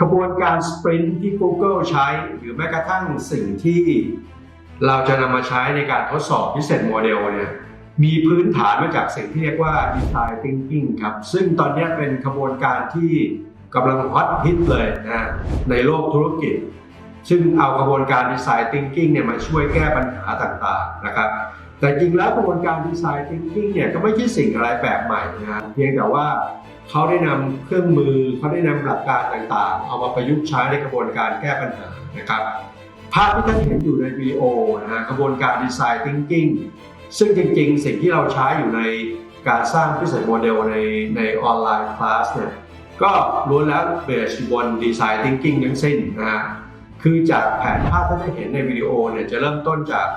ขบวนการสปรินต์ที่ Google ใช้ หรือแม้กระทั่งสิ่งที่เราจะนำมาใช้ในการทดสอบ Business Model เนี่ยมีพื้นฐานมาจากสิ่งที่เรียกว่า Design Thinking ครับ ซึ่งตอนนี้เป็นขบวนการที่กำลังฮอตฮิตเลยนะฮะในโลกธุรกิจ ซึ่งเอากระบวนการ Design Thinking เนี่ยมาช่วยแก้ปัญหาต่างๆนะครับ แต่จริงแล้วกระบวนการ Design Thinking เนี่ยก็ไม่ใช่สิ่งอะไรแปลกใหม่นะฮะเพียงแต่ว่า เขาได้นำเครื่องมือเขาได้นำหลักการต่างๆ เอามาประยุกต์ใช้ในกระบวนการแก้ปัญหานะครับภาพที่ท่านเห็นอยู่ในวิดีโอนะฮะกระบวนการ Design Thinking ซึ่งจริงๆ สิ่งที่เราใช้อยู่ในการสร้าง Business Model ในในออนไลน์คลาสเนี่ยก็ล้วนแล้วเบสบน Design Thinking ทั้งสิ้นนะฮะคือจากแผนภาพที่ได้เห็นในวิดีโอเนี่ยจะเริ่มต้นจาก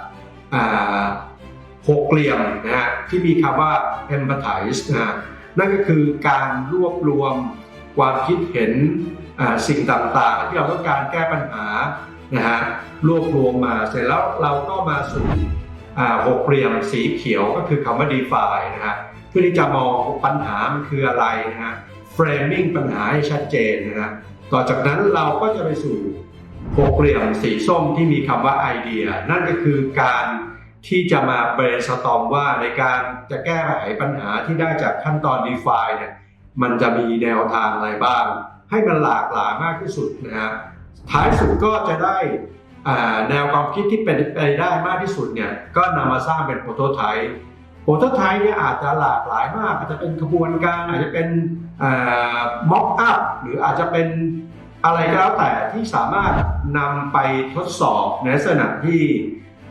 หกเหลี่ยมนะฮะที่มีคำว่า empathize นะฮะ นั่นก็คือการรวบรวมความคิดเห็นสิ่งต่างๆ ที่เราต้องการแก้ปัญหานะฮะรวบรวมมาเสร็จแล้วเราก็มาสู่หกเหลี่ยมสีเขียวก็คือคำว่า define นะฮะเพื่อที่จะมองปัญหามันคืออะไรนะฮะ framing ปัญหาให้ชัดเจนนะฮะต่อจากนั้นเราก็จะไปสู่หกเหลี่ยมสีส้มที่มีคำว่าไอเดียนั่นก็คือการ ที่จะมา brainstorm ว่าในการจะแก้ไขปัญหาที่ได้จากขั้นตอน d e f i เนี่ยมันจะมีแนวทางอะไรบ้าง ให้มันหลากหลายมากที่สุดนะฮะท้ายสุดก็จะได้แนวความคิดที่เป็นไปได้มากที่สุดเนี่ยก็นำมาสร้างเป็นโปรโตไทป์โปรโตไทป์เนี่ยอาจจะหลากหลายมากอาจจะเป็นขบวนการอาจจะเป็นม็อกอัพหรืออาจจะเป็นอะไรก็แล้วแต่ที่สามารถนำไปทดสอบในลักษณะที่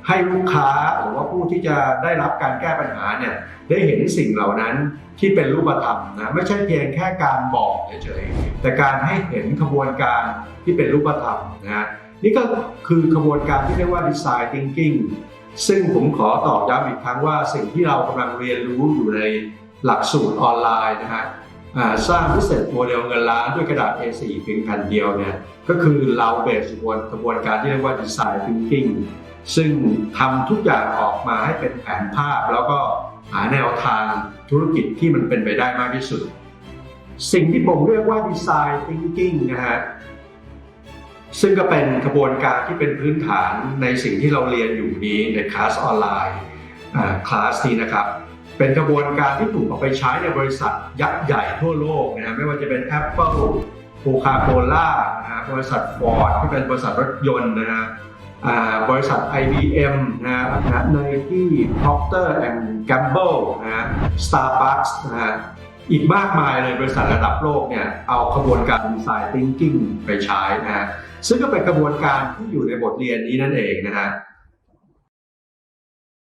ให้ลูกค้าหรือว่าผู้ที่จะได้รับการแก้ปัญหาเนี่ยได้เห็นสิ่งเหล่านั้นที่เป็นรูปธรรมนะไม่ใช่เพียงแค่การบอกเฉยๆแต่การให้เห็นขบวนการที่เป็นรูปธรรมนะนี่ก็คือขบวนการที่เรียกว่า Design Thinking ซึ่งผมขอตอกย้ำอีกครั้งว่าสิ่งที่เรากำลังเรียนรู้อยู่ในหลักสูตรออนไลน์นะฮะสร้างพิเศษโมเดลเงินล้านด้วยกระดาษ A4 เพียงแผ่นเดียวเนี่ยก็คือเราเบสกระบวนการที่เรียกว่า Design Thinking ซึ่ง ซึ่งทำทุกอย่างออกมาให้เป็นแผนภาพ แล้วก็หาแนวทางธุรกิจที่มันเป็นไปได้มากที่สุด สิ่งที่ผมเรียกว่า Design Thinking นะฮะซึ่งก็เป็นกระบวนการที่เป็นพื้นฐานในสิ่งที่เราเรียนอยู่นี้ในคลาสออนไลน์คลาสนี้นะครับ เป็นกระบวนการที่ถูกเอาไปใช้ในบริษัทยักษ์ใหญ่ทั่วโลกนะฮะไม่ว่าจะเป็น Apple Coca-Cola นะฮะบริษัท Ford ที่เป็นบริษัทรถยนต์นะฮะ บริษัท IBM นะฮะเนกี้ Procter and Gamble นะฮะ Starbucks นะฮะอีกมากมายเลยบริษัทระดับโลกเนี่ยเอากระบวนการ Design Thinking ไปใช้นะฮะซึ่งก็เป็นกระบวนการที่อยู่ในบทเรียนนี้นั่นเองนะฮะ